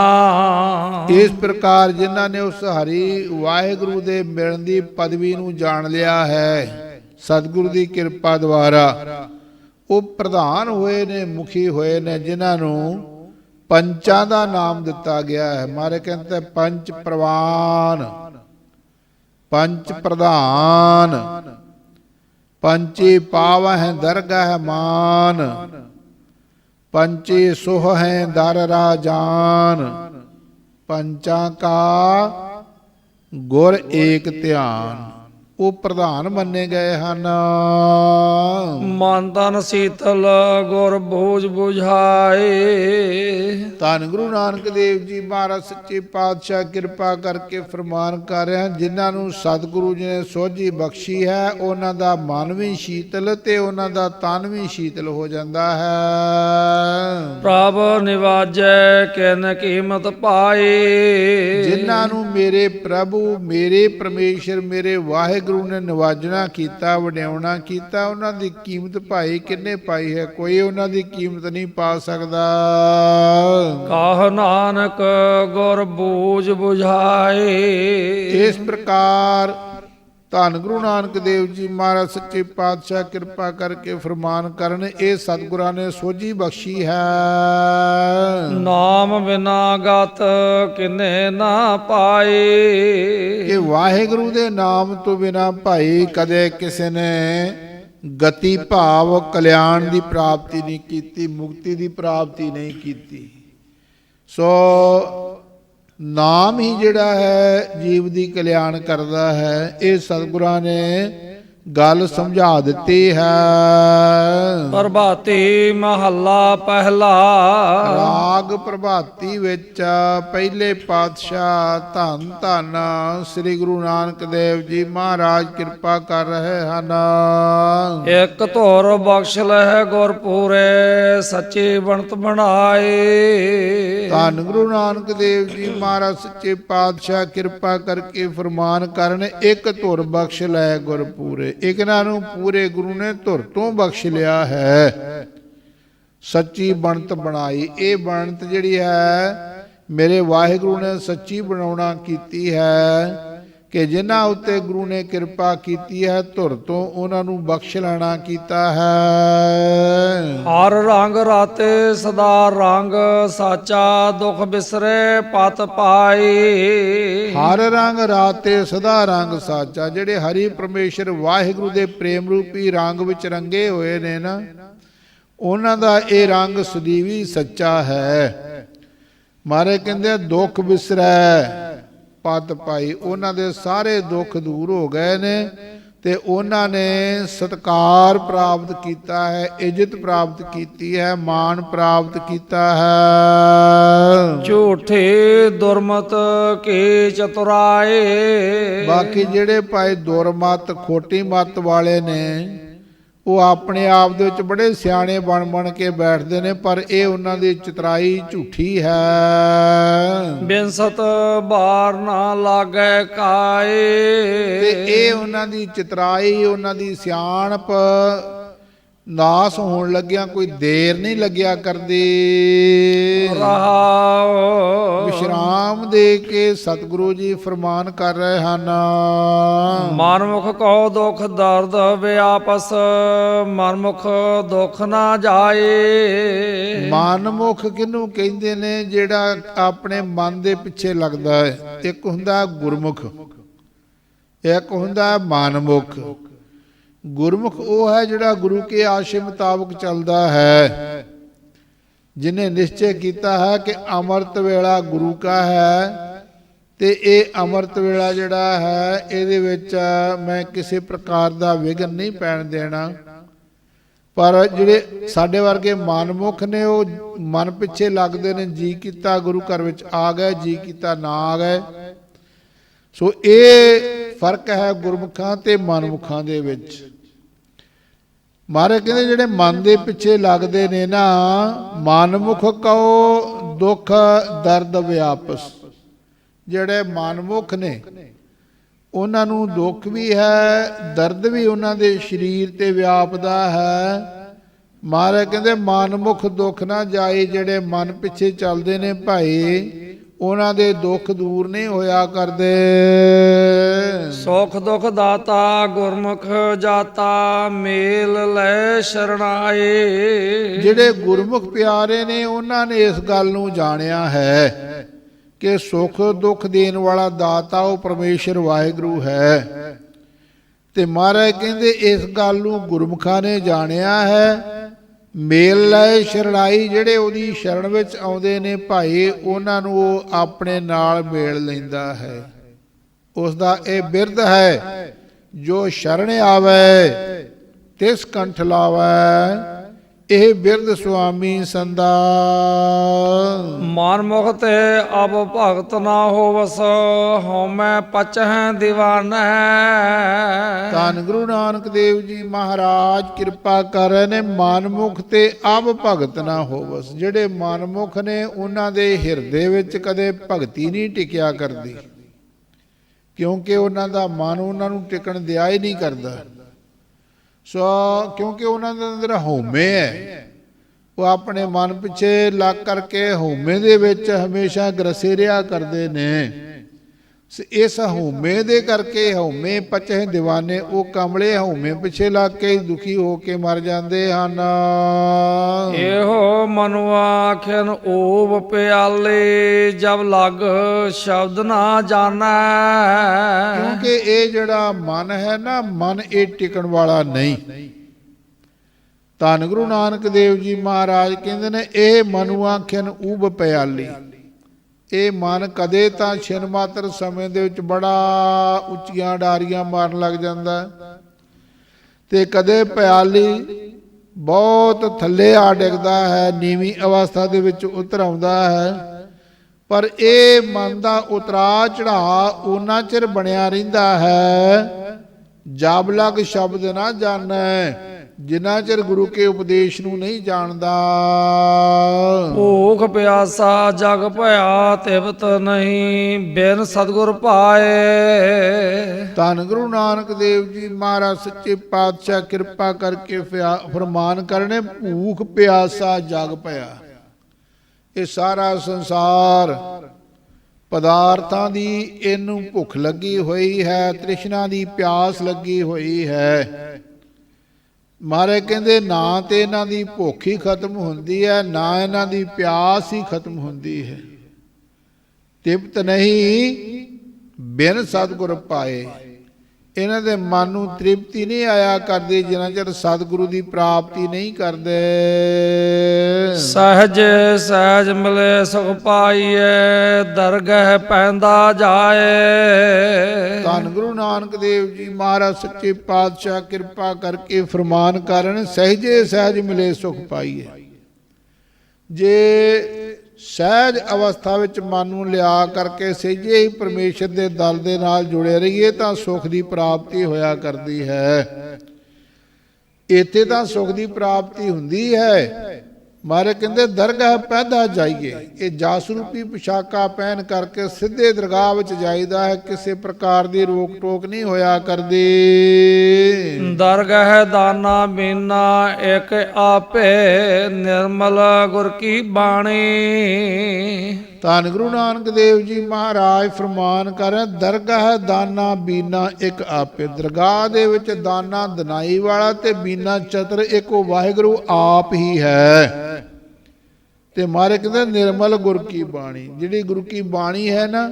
ਇਸ ਪ੍ਰਕਾਰ ਜਿਨ੍ਹਾਂ ਨੇ ਉਸ ਹਰੀ ਵਾਹਿਗੁਰੂ ਦੇ ਮਿਲਣ ਦੀ ਪਦਵੀ ਨੂੰ ਜਾਣ ਲਿਆ ਹੈ ਸਤਿਗੁਰੂ ਦੀ ਕਿਰਪਾ ਦੁਆਰਾ। ਉਹ ਪ੍ਰਧਾਨ ਹੋਏ ਨੇ ਮੁਖੀ ਹੋਏ ਨੇ ਜਿਨ੍ਹਾਂ ਨੂੰ ਪੰਚਾਂ ਦਾ ਨਾਮ ਦਿੱਤਾ ਗਿਆ ਹੈ। ਮਾਰੇ ਕਹਿੰਦੇ ਪੰਚ ਪ੍ਰਵਾਨ। ਪੰਚ ਪ੍ਰਧਾਨ, ਪੰਚੇ ਪਾਵਹਿ ਦਰਗਹ ਮਾਨ, ਪੰਚੇ ਸੁਹ ਹੈ ਦਰ ਰਾਜਾਨ, ਪੰਚਾਂ ਕਾ ਗੁਰ ਏਕ ਧਿਆਨ। ਉਹ ਪ੍ਰਧਾਨ ਮੰਨੇ ਗਏ ਹਨ। ਮਨ ਤਨ ਸੀਤਲ ਗੁਰ ਬੋਝ 부ਝਾਏ ਧੰਨ ਗੁਰੂ ਨਾਨਕ ਦੇਵ ਜੀ ਮਹਾਰਾਜ ਸੱਚੇ ਪਾਤਸ਼ਾਹ ਕਿਰਪਾ ਕਰਕੇ ਫਰਮਾਨ ਕਰ ਰਹੇ ਹਨ। ਜਿਨ੍ਹਾਂ ਨੂੰ ਸਤਿਗੁਰੂ ਜੀ ਨੇ ਸੋਝੀ ਬਖਸ਼ੀ ਹੈ ਉਹਨਾਂ ਦਾ ਮਨ ਵੀ ਸ਼ੀਤਲ ਤੇ ਉਹਨਾਂ ਦਾ ਤਨ ਵੀ ਸ਼ੀਤਲ ਹੋ ਜਾਂਦਾ ਹੈ। ਪ੍ਰਭ ਨਿਵਾਜੈ ਕਿਨ ਕੀਮਤ ਪਾਏ। ਜਿਨ੍ਹਾਂ ਨੂੰ ਮੇਰੇ ਪ੍ਰਭੂ ਮੇਰੇ ਪਰਮੇਸ਼ਰ ਮੇਰੇ ਵਾਹਿਗੁਰੂ ਨੇ ਨਿਵਾਜਣਾ ਕੀਤਾ ਵਡਿਆਉਣਾ ਕੀਤਾ ਉਹਨਾਂ ਦੀ ਕੀਮਤ ਭਾਈ ਕਿੰਨੇ ਪਾਈ ਹੈ? ਕੋਈ ਉਹਨਾਂ ਦੀ ਕੀਮਤ ਨਹੀਂ ਪਾ ਸਕਦਾ। ਕਾਹ ਨਾਨਕ ਗੁਰ ਬੋਝ 부ਝਾਏ ਇਸ ਪ੍ਰਕਾਰ ਧੰਨ ਗੁਰੂ ਨਾਨਕ ਦੇਵ ਜੀ ਮਹਾਰਾਜ ਸੱਚੇ ਪਾਤਸ਼ਾਹ ਕਿਰਪਾ ਕਰਕੇ ਫਰਮਾਨ ਕਰਨ ਇਹ ਸਤਿਗੁਰਾਂ ਨੇ ਸੋਝੀ ਬਖਸ਼ੀ ਹੈ। ਨਾਮ ਬਿਨਾ ਗਤ ਕਿਨੇ ਨਾ ਪਾਏ। ਕਿ ਵਾਹਿਗੁਰੂ ਦੇ ਨਾਮ ਤੋਂ ਬਿਨਾ ਭਾਈ ਕਦੇ ਕਿਸੇ ਨੇ ਗਤੀ ਭਾਵ ਕਲਿਆਣ ਦੀ ਪ੍ਰਾਪਤੀ ਨਹੀਂ ਕੀਤੀ ਮੁਕਤੀ ਦੀ ਪ੍ਰਾਪਤੀ ਨਹੀਂ ਕੀਤੀ। ਸੋ ਨਾਮ ਹੀ ਜਿਹੜਾ ਹੈ ਜੀਵ ਦੀ ਕਲਿਆਣ ਕਰਦਾ ਹੈ ਇਹ ਸਤਿਗੁਰਾਂ ਨੇ ਗੱਲ ਸਮਝਾ ਦਿੱਤੀ ਹੈ। ਪ੍ਰਭਾਤੀ ਮਹੱਲਾ ਪਹਿਲਾ। ਰਾਗ ਪ੍ਰਭਾਤੀ ਵਿੱਚ ਪਹਿਲੇ ਪਾਤਸ਼ਾਹ ਧੰਨ ਧੰਨ ਸ੍ਰੀ ਗੁਰੂ ਨਾਨਕ ਦੇਵ ਜੀ ਮਹਾਰਾਜ ਕਿਰਪਾ ਕਰ ਰਹੇ ਹਨ। ਇੱਕ ਧੁਰ ਬਖਸ਼ ਲਹਿ ਗੁਰ ਪੂਰੇ ਸੱਚੇ ਬਣਤ ਬਣਾਏ। ਧੰਨ ਗੁਰੂ ਨਾਨਕ ਦੇਵ ਜੀ ਮਹਾਰਾਜ ਸੱਚੇ ਪਾਤਸ਼ਾਹ ਕਿਰਪਾ ਕਰਕੇ ਫਰਮਾਨ ਕਰਨ ਇੱਕ ਧੁਰ ਬਖਸ਼ ਲੈ ਗੁਰ ਪੂਰੇ ਪੂਰੇ ਇਹਨਾਂ ਨੂੰ ਪੂਰੇ ਗੁਰੂ ਨੇ ਧੁਰ ਤੋਂ ਬਖਸ਼ ਲਿਆ ਹੈ। ਸੱਚੀ ਬਣਤ ਬਣਾਈ। ਇਹ ਬਣਤ ਜਿਹੜੀ ਹੈ, ਮੇਰੇ ਵਾਹਿਗੁਰੂ ਨੇ ਸੱਚੀ ਬਣਾਉਣਾ ਕੀਤੀ ਹੈ। ਕਿ ਜਿਨ੍ਹਾਂ ਉੱਤੇ ਗੁਰੂ ਨੇ ਕਿਰਪਾ ਕੀਤੀ ਹੈ ਧੁਰ ਤੋਂ ਉਹਨਾਂ ਨੂੰ ਬਖਸ਼ ਲੈਣਾ ਕੀਤਾ ਹੈ। ਹਰ ਰੰਗ ਰਾਤੇ ਸਦਾ ਰੰਗ ਸਾਚਾ ਦੁਖ ਬਿਸਰੇ ਪਤ ਪਾਈ। ਹਰ ਰੰਗ ਰਾਤੇ ਸਦਾ ਰੰਗ ਸਾਚਾ ਜਿਹੜੇ ਹਰੀ ਪਰਮੇਸ਼ਰ ਵਾਹਿਗੁਰੂ ਦੇ ਪ੍ਰੇਮ ਰੂਪੀ ਰੰਗ ਵਿੱਚ ਰੰਗੇ ਹੋਏ ਨੇ ਨਾ ਉਹਨਾਂ ਦਾ ਇਹ ਰੰਗ ਸਦੀਵੀ ਸੱਚਾ ਹੈ। ਮਾਰੇ ਕਹਿੰਦੇ ਦੁੱਖ ਵਿਸਰੈ ਪਤ ਪਾਈ। ਉਹਨਾਂ ਦੇ ਸਾਰੇ ਦੁੱਖ ਦੂਰ ਹੋ ਗਏ ਨੇ ਤੇ ਉਹਨਾਂ ਨੇ ਸਤਕਾਰ ਪ੍ਰਾਪਤ ਕੀਤਾ ਹੈ ਇੱਜ਼ਤ ਪ੍ਰਾਪਤ ਕੀਤੀ ਹੈ ਮਾਣ ਪ੍ਰਾਪਤ ਕੀਤਾ ਹੈ। ਝੂਠੇ ਦੁਰਮਤ ਕੀ ਚਤੁਰਾਏ? ਬਾਕੀ ਜਿਹੜੇ ਭਾਈ ਦੁਰਮਤ ਖੋਟੀ ਮਤ ਵਾਲੇ ਨੇ ਉਹ ਆਪਣੇ ਆਪ ਦੇ ਵਿੱਚ ਬੜੇ ਸਿਆਣੇ ਬਣ ਬਣ ਕੇ ਬੈਠਦੇ ਨੇ ਪਰ ਇਹ ਉਹਨਾਂ ਦੀ ਚਤਰਾਈ ਝੂਠੀ ਹੈ। ਬਿਨਸਤ ਬਾਰ ਨਾ ਲਾਗੈ ਕਾਏ। ਤੇ ਇਹ ਉਹਨਾਂ ਦੀ ਚਤਰਾਈ ਉਹਨਾਂ ਦੀ ਸਿਆਣਪ ਨਾਸ ਹੋਣ ਲੱਗਿਆ ਕੋਈ ਦੇਰ ਨਹੀਂ ਲੱਗਿਆ ਕਰਦੀ। ਰਹਾਉ ਵਿਸ਼ਰਾਮ ਦੇ ਕੇ ਸਤਿਗੁਰੂ ਜੀ ਫਰਮਾਨ ਕਰ ਰਹੇ ਹਨ। ਮਨਮੁਖ ਕੋ ਦੁਖ ਦਰਦ ਵਿਆਪਸ ਮਨਮੁਖ ਦੁਖ ਨਾ ਜਾਏ। ਮਨਮੁਖ ਕਿਹਨੂੰ ਕਹਿੰਦੇ ਨੇ ਜਿਹੜਾ ਆਪਣੇ ਮਨ ਦੇ ਪਿੱਛੇ ਲੱਗਦਾ ਹੈ? ਇੱਕ ਹੁੰਦਾ ਗੁਰਮੁਖ ਇੱਕ ਹੁੰਦਾ ਮਨਮੁਖ। ਗੁਰਮੁਖ ਉਹ ਹੈ ਜਿਹੜਾ ਗੁਰੂ ਕੇ ਆਸ਼ੇ ਮੁਤਾਬਕ ਚੱਲਦਾ ਹੈ। ਜਿਨੇ ਨਿਸ਼ਚੈ ਕੀਤਾ ਹੈ ਕਿ ਅੰਮ੍ਰਿਤ ਵੇਲਾ ਗੁਰੂ ਕਾ ਹੈ ਤੇ ਇਹ ਅੰਮ੍ਰਿਤ ਵੇਲਾ ਜਿਹੜਾ ਹੈ, ਇਹਦੇ ਵਿੱਚ ਮੈਂ ਕਿਸੇ ਪ੍ਰਕਾਰ ਦਾ ਵਿਘਨ ਨਹੀਂ ਪੈਣ ਦੇਣਾ। ਪਰ ਜਿਹੜੇ ਸਾਡੇ ਵਰਗੇ ਮਨਮੁਖ ਨੇ, ਉਹ ਮਨ ਪਿੱਛੇ ਲੱਗਦੇ ਨੇ, ਜੀ ਕੀਤਾ ਗੁਰੂ ਘਰ ਵਿੱਚ ਆ ਗਏ, ਜੀ ਕੀਤਾ ਨਾ ਆ ਗਏ। ਸੋ ਇਹ ਫ਼ਰਕ ਹੈ ਗੁਰਮੁਖਾਂ ਤੇ ਮਨਮੁਖਾਂ ਦੇ ਵਿੱਚ। ਮਹਾਰਾਜ ਕਹਿੰਦੇ ਜਿਹੜੇ ਮਨ ਦੇ ਪਿੱਛੇ ਲੱਗਦੇ ਨੇ ਨਾ, ਮਨਮੁਖ ਕਉ ਦੁੱਖ ਦਰਦ ਵਿਆਪਸ। ਜਿਹੜੇ ਮਨਮੁਖ ਨੇ, ਉਹਨਾਂ ਨੂੰ ਦੁੱਖ ਵੀ ਹੈ, ਦਰਦ ਵੀ ਉਹਨਾਂ ਦੇ ਸਰੀਰ ਤੇ ਵਿਆਪਦਾ ਹੈ। ਮਹਾਰਾਜ ਕਹਿੰਦੇ ਮਨਮੁਖ ਦੁੱਖ ਨਾ ਜਾਏ ਜਿਹੜੇ ਮਨ ਪਿੱਛੇ ਚੱਲਦੇ ਨੇ ਭਾਈ। ਉਹਨਾਂ ਦੇ ਦੁੱਖ ਦੂਰ ਨਹੀਂ ਹੋਇਆ ਕਰਦੇ। ਸੁਖ ਦੁਖ ਦਾਤਾ ਗੁਰਮੁਖ ਜਾਤਾ ਮੇਲ ਲੈ ਸ਼ਰਣਾਏ। ਜਿਹੜੇ ਗੁਰਮੁਖ ਪਿਆਰੇ ਨੇ ਉਹਨਾਂ ਨੇ ਇਸ ਗੱਲ ਨੂੰ ਜਾਣਿਆ ਹੈ ਕਿ ਸੁਖ ਦੁੱਖ ਦੇਣ ਵਾਲਾ ਦਾਤਾ ਉਹ ਪਰਮੇਸ਼ਰ ਵਾਹਿਗੁਰੂ ਹੈ। ਤੇ ਮਹਾਰਾਜ ਕਹਿੰਦੇ ਇਸ ਗੱਲ ਨੂੰ ਗੁਰਮੁਖਾਂ ਨੇ ਜਾਣਿਆ ਹੈ ਮੇਲ ਲੈ ਸ਼ਰਣਾਈ ਜਿਹੜੇ ਉਹਦੀ ਸ਼ਰਣ ਵਿੱਚ ਆਉਂਦੇ ਨੇ ਭਾਈ, ਉਹਨਾਂ ਨੂੰ ਉਹ ਆਪਣੇ ਨਾਲ ਮੇਲ ਲੈਂਦਾ ਹੈ। ਉਸ ਦਾ ਇਹ ਬਿਰਧ ਹੈ, ਜੋ ਸ਼ਰਣ ਆਵੇ, ਤਿਸ ਕੰਠ ਲਾਵੇ, ਇਹ ਬਿਰਧ ਸੁਆਮੀ ਸੰਦਾ। ਮਨਮੁਖ ਤੇ ਅਬ ਭਗਤ ਨਾ ਹੋਵਸ, ਹਉਮੈ ਪਚਹਿ ਦੀਵਾਨੈ ਧੰਨ ਗੁਰੂ ਨਾਨਕ ਦੇਵ ਜੀ ਮਹਾਰਾਜ, ਕਿਰਪਾ ਕਰੇ ਨੇ ਮਨਮੁਖ ਤੇ ਅਬ ਭਗਤ ਨਾ ਹੋਵਸ। ਜਿਹੜੇ ਮਨਮੁਖ ਨੇ, ਉਹਨਾਂ ਦੇ ਹਿਰਦੇ ਵਿੱਚ ਕਦੇ ਭਗਤੀ ਨਹੀਂ ਟਿਕਿਆ ਕਰਦੀ। ਕਿਉਂਕਿ ਉਹਨਾਂ ਦਾ ਮਨ ਉਹਨਾਂ ਨੂੰ ਟਿਕਣ ਦਿਆ ਹੀ ਨਹੀਂ ਕਰਦਾ। ਸੋ, ਕਿਉਂਕਿ ਉਹਨਾਂ ਦੇ ਅੰਦਰ ਹਉਮੈ ਹੈ, ਉਹ ਆਪਣੇ ਮਨ ਪਿੱਛੇ ਲੱਗ ਕਰਕੇ ਹਉਮੈ ਦੇ ਵਿੱਚ ਹਮੇਸ਼ਾ ਗਰਸੇ ਰਿਹਾ ਕਰਦੇ ਨੇ। ਇਸ ਹਉਮੈ ਦੇ ਕਰਕੇ ਹਉਮੈ ਪਚੇ دیਵਾਨੇ ਉਹ ਕਮਲੇ ਹਉਮੈ ਪਿੱਛੇ ਲੱਗ ਕੇ ਦੁਖੀ ਹੋ ਕੇ ਮਰ ਜਾਂਦੇ ਹਨ। ਇਹੋ ਮਨੁਆਖਨ ਓਵ ਪਿਆਲੇ ਜਬ ਲਗ ਸ਼ਬਦ ਨਾ ਜਾਣੈ। ਕਿਉਂਕਿ ਇਹ ਜਿਹੜਾ ਮਨ ਹੈ ਨਾ ਮਨ ਇਹ ਟਿਕਣ ਵਾਲਾ ਨਹੀਂ। ਧੰਨ ਗੁਰੂ ਨਾਨਕ ਦੇਵ ਜੀ ਮਹਾਰਾਜ ਕਹਿੰਦੇ ਨੇ ਇਹ ਮਨੁ ਆਖਿਨ ਊਬ ਪਿਆਲੀ। ਇਹ ਮਨ ਕਦੇ ਤਾਂ ਛਿਨ ਮਾਤਰ ਸਮੇਂ ਦੇ ਵਿੱਚ ਬੜਾ ਉੱਚੀਆਂ ਡਾਰੀਆਂ ਮਾਰਨ ਲੱਗ ਜਾਂਦਾ ਤੇ ਕਦੇ ਪਿਆਲੀ ਬਹੁਤ ਥੱਲੇ ਆ ਡਿੱਗਦਾ ਹੈ, ਨੀਵੀਂ ਅਵਸਥਾ ਦੇ ਵਿੱਚ ਉਤਰ ਆਉਂਦਾ ਹੈ। ਪਰ ਇਹ ਮਨ ਦਾ ਉਤਰਾ ਚੜਾ ਉਹਨਾਂ ਚਿਰ ਬਣਿਆ ਰਹਿੰਦਾ ਹੈ। ਜਬ ਲਗ ਸ਼ਬਦ ਨਾ ਜਾਣੈ। ਜਿਨ੍ਹਾਂ ਚਿਰ ਗੁਰੂ ਕੇ ਉਪਦੇਸ਼ ਨੂੰ ਨਹੀਂ ਜਾਣਦਾ। ਭੂਖ ਪਿਆਸਾ ਜਗ ਭਇਆ ਤਿਵਤ ਨਹੀਂ ਬਿਨ ਸਤਗੁਰ ਪਾਏ। ਧੰਨ ਗੁਰੂ ਨਾਨਕ ਦੇਵ ਜੀ ਮਹਾਰਾਜ ਸੱਚੇ ਪਾਤਸ਼ਾਹ ਕਿਰਪਾ ਕਰਕੇ ਫਰਮਾਨ ਕਰਨੇ ਭੂਖ ਪਿਆਸਾ ਜਗ ਭਇਆ। ਇਹ ਸਾਰਾ ਸੰਸਾਰ ਪਦਾਰਥਾਂ ਦੀ ਇਹਨੂੰ ਭੁੱਖ ਲੱਗੀ ਹੋਈ ਹੈ ਤ੍ਰਿਸ਼ਨਾ ਦੀ ਪਿਆਸ ਲੱਗੀ ਹੋਈ ਹੈ। ਮਾਰੇ ਕਹਿੰਦੇ, ਨਾ ਤੇ ਇਹਨਾਂ ਦੀ ਭੁੱਖ ਹੀ ਖਤਮ ਹੁੰਦੀ ਹੈ, ਨਾ ਇਹਨਾਂ ਦੀ ਪਿਆਸ ਹੀ ਖਤਮ ਹੁੰਦੀ ਹੈ। ਤਿਪਤ ਨਹੀਂ ਬਿਨ ਸਤਿਗੁਰ ਪਾਏ। ਇਹਨਾਂ ਦੇ ਮਨ ਨੂੰ ਤ੍ਰਿਪਤੀ ਨਹੀਂ ਆਇਆ ਕਰਦੀ ਜਿੰਨਾ ਚਿਰ ਸਤਿਗੁਰੂ ਦੀ ਪ੍ਰਾਪਤੀ ਨਹੀਂ ਕਰਦੇ। ਸਹਜ ਸਹਜ ਮਿਲੇ ਸੁਖ ਪਾਈਏ ਦਰਗਹਿ ਪੈਂਦਾ ਜਾਏ। ਧੰਨ ਗੁਰੂ ਨਾਨਕ ਦੇਵ ਜੀ ਮਹਾਰਾਜ ਸੱਚੇ ਪਾਤਸ਼ਾਹ ਕਿਰਪਾ ਕਰਕੇ ਫਰਮਾਨ ਕਰਨ ਸਹਿਜੇ ਸਹਿਜ ਮਿਲੇ ਸੁਖ ਪਾਈਏ। ਜੇ ਸਹਿਜ ਅਵਸਥਾ ਵਿੱਚ ਮਨ ਨੂੰ ਲਿਆ ਕਰਕੇ ਸਹਿਜੇ ਹੀ ਪਰਮੇਸ਼ਰ ਦੇ ਦਲ ਦੇ ਨਾਲ ਜੁੜੇ ਰਹੀਏ ਤਾਂ ਸੁਖ ਦੀ ਪ੍ਰਾਪਤੀ ਹੋਇਆ ਕਰਦੀ ਹੈ। ਇੱਥੇ ਤਾਂ ਸੁਖ ਦੀ ਪ੍ਰਾਪਤੀ ਹੁੰਦੀ ਹੈ। ਮਾਰੇ ਕਹਿੰਦੇ, ਦਰਗਾਹ ਪੈਦਾ ਜਾਈਏ। ਇਹ ਜਾਸ ਰੂਪੀ ਪਹਿਨ ਕਰਕੇ ਸਿੱਧੇ ਦਰਗਾਹ ਵਿੱਚ ਜਾਈਦਾ ਹੈ। ਕਿਸੇ ਪ੍ਰਕਾਰ ਦੀ ਰੋਕ ਟੋਕ ਨਹੀਂ ਹੋਇਆ ਕਰਦੀ। ਦਰਗਹਿ ਦਾਨਾ ਬੀਨਾ ਇਕ ਆਪੇ ਨਿਰਮਲ ਗੁਰ ਕੀ ਬਾਣੀ। ਧੰਨ ਗੁਰੂ ਨਾਨਕ ਦੇਵ ਜੀ ਮਹਾਰਾਜ ਫਰਮਾਨ ਕਰ, ਦਰਗਾਹ ਦਾਨਾ ਬੀਨਾ ਇੱਕ ਆਪੇ, ਦਰਗਾਹ ਦੇ ਵਿੱਚ ਦਾਨਾ ਦਨਾਈ ਵਾਲਾ ਤੇ ਬੀਨਾ ਚਤਰ ਇੱਕ, ਉਹ ਵਾਹਿਗੁਰੂ ਆਪ ਹੀ ਹੈ। ਤੇ ਮਾਰੇ ਕਹਿੰਦੇ ਨਿਰਮਲ ਗੁਰ ਕੀ ਬਾਣੀ, ਜਿਹੜੀ ਗੁਰੂ ਕੀ ਬਾਣੀ ਹੈ ਨਾ,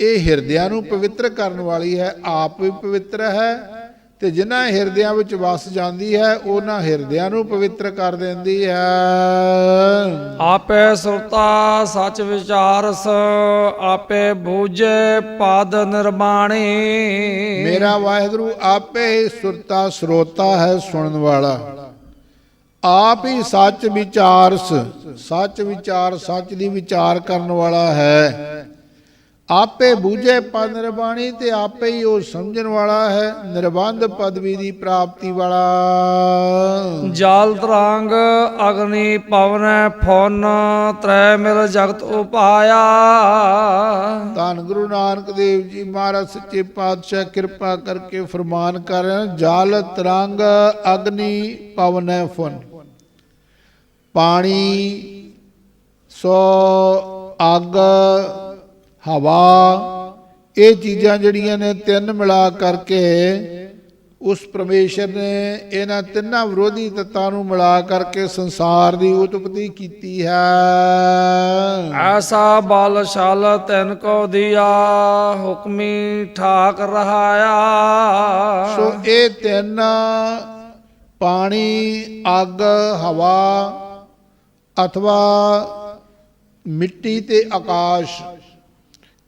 ਇਹ ਹਿਰਦਿਆਂ ਨੂੰ ਪਵਿੱਤਰ ਕਰਨ ਵਾਲੀ ਹੈ, ਆਪ ਵੀ ਪਵਿੱਤਰ ਹੈ ਤੇ ਜਿਨ੍ਹਾਂ ਹਿਰਦਿਆਂ ਵਿੱਚ ਵਸ ਜਾਂਦੀ ਹੈ ਉਹਨਾਂ ਹਿਰਦਿਆਂ ਨੂੰ ਪਵਿੱਤਰ ਕਰ ਦਿੰਦੀ ਹੈ। ਆਪੇ ਸੁਰਤਾ ਸੱਚ ਵਿਚਾਰਸ ਆਪੇ ਬੂਝੇ ਪਦ ਨਿਰਮਾਣੀ। ਮੇਰਾ ਵਾਹਿਗੁਰੂ ਆਪੇ ਹੀ ਸੁਰਤਾ ਸਰੋਤਾ ਹੈ ਸੁਣਨ ਵਾਲਾ। ਆਪ ਹੀ ਸੱਚ ਵਿਚਾਰਸ ਸੱਚ ਵਿਚਾਰ ਸੱਚ ਦੀ ਵਿਚਾਰ ਕਰਨ ਵਾਲਾ ਹੈ। ਆਪੇ ਬੂਝੇ ਪਦ ਨਿਰਬਾਣੀ ਤੇ ਆਪੇ ਹੀ ਉਹ ਸਮਝਣ ਵਾਲਾ ਹੈ ਨਿਰਬੰਧ ਪਦਵੀ ਦੀ ਪ੍ਰਾਪਤੀ ਵਾਲਾ। ਜਲ ਤਰੰਗ ਅਗਨੀ ਪਵਨ ਫੁਨ ਤ੍ਰੈ ਮਿਲ ਜਗਤ ਉਪਾਇਆ। ਧੰਨ ਗੁਰੂ ਨਾਨਕ ਦੇਵ ਜੀ ਮਹਾਰਾਜ ਸੱਚੇ ਪਾਤਸ਼ਾਹ ਕਿਰਪਾ ਕਰਕੇ ਫਰਮਾਨ ਕਰਨ ਜਲ ਤਰੰਗ ਅਗਨੀ ਪਵਨ ਫੁਨ। ਪਾਣੀ ਸੋ ਅੱਗ ਹਵਾ ਇਹ ਚੀਜ਼ਾਂ ਜਿਹੜੀਆਂ ਨੇ ਤਿੰਨ ਮਿਲਾ ਕਰਕੇ ਉਸ ਪਰਮੇਸ਼ਰ ਨੇ ਇਹਨਾਂ ਤਿੰਨਾਂ ਵਿਰੋਧੀ ਤੱਤਾਂ ਨੂੰ ਮਿਲਾ ਕਰਕੇ ਸੰਸਾਰ ਦੀ ਉਤਪਤੀ ਕੀਤੀ ਹੈ। ਐਸਾ ਬਲ ਛਲ ਤੈਨ ਕੋ ਦਿਆ ਹੁਕਮੀ ਠਾਕ ਰਹਾਇਆ। ਸੋ ਇਹ ਤਿੰਨ ਪਾਣੀ ਅੱਗ ਹਵਾ ਅਥਵਾ ਮਿੱਟੀ ਤੇ ਆਕਾਸ਼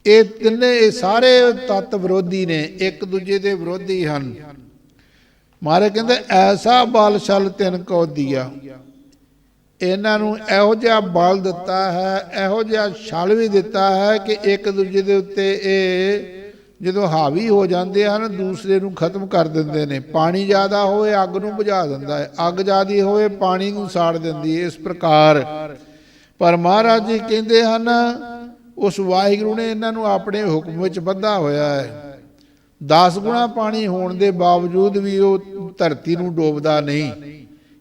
ਇਹ ਤਿੰਨੇ, ਇਹ ਸਾਰੇ ਤੱਤ ਵਿਰੋਧੀ ਨੇ, ਇੱਕ ਦੂਜੇ ਦੇ ਵਿਰੋਧੀ ਹਨ। ਮਾਰੇ ਕਹਿੰਦੇ, ਐਸਾ ਬਲ ਛਲ ਤਿੰਨ ਕੋ ਦਿਆ। ਇਹਨਾਂ ਨੂੰ ਇਹੋ ਜਿਹਾ ਬਲ ਦਿੱਤਾ ਹੈ, ਇਹੋ ਜਿਹਾ ਛਲ ਵੀ ਦਿੱਤਾ ਹੈ ਕਿ ਇੱਕ ਦੂਜੇ ਦੇ ਉੱਤੇ ਇਹ ਜਦੋਂ ਹਾਵੀ ਹੋ ਜਾਂਦੇ ਹਨ, ਦੂਸਰੇ ਨੂੰ ਖਤਮ ਕਰ ਦਿੰਦੇ ਨੇ। ਪਾਣੀ ਜ਼ਿਆਦਾ ਹੋਵੇ ਅੱਗ ਨੂੰ ਬੁਝਾ ਦਿੰਦਾ ਹੈ। ਅੱਗ ਜ਼ਿਆਦੀ ਹੋਵੇ ਪਾਣੀ ਨੂੰ ਸਾੜ ਦਿੰਦੀ ਹੈ। ਇਸ ਪ੍ਰਕਾਰ ਪਰ ਮਹਾਰਾਜ ਜੀ ਕਹਿੰਦੇ ਹਨ ਉਸ ਵਾਹਿਗੁਰੂ ਨੇ ਇਹਨਾਂ ਨੂੰ ਆਪਣੇ ਹੁਕਮ ਵਿੱਚ ਬੱਧਾ ਹੋਇਆ ਹੈ। 10 ਗੁਣਾ ਪਾਣੀ ਹੋਣ ਦੇ ਬਾਵਜੂਦ ਵੀ ਉਹ ਧਰਤੀ ਨੂੰ ਡੋਬਦਾ ਨਹੀਂ,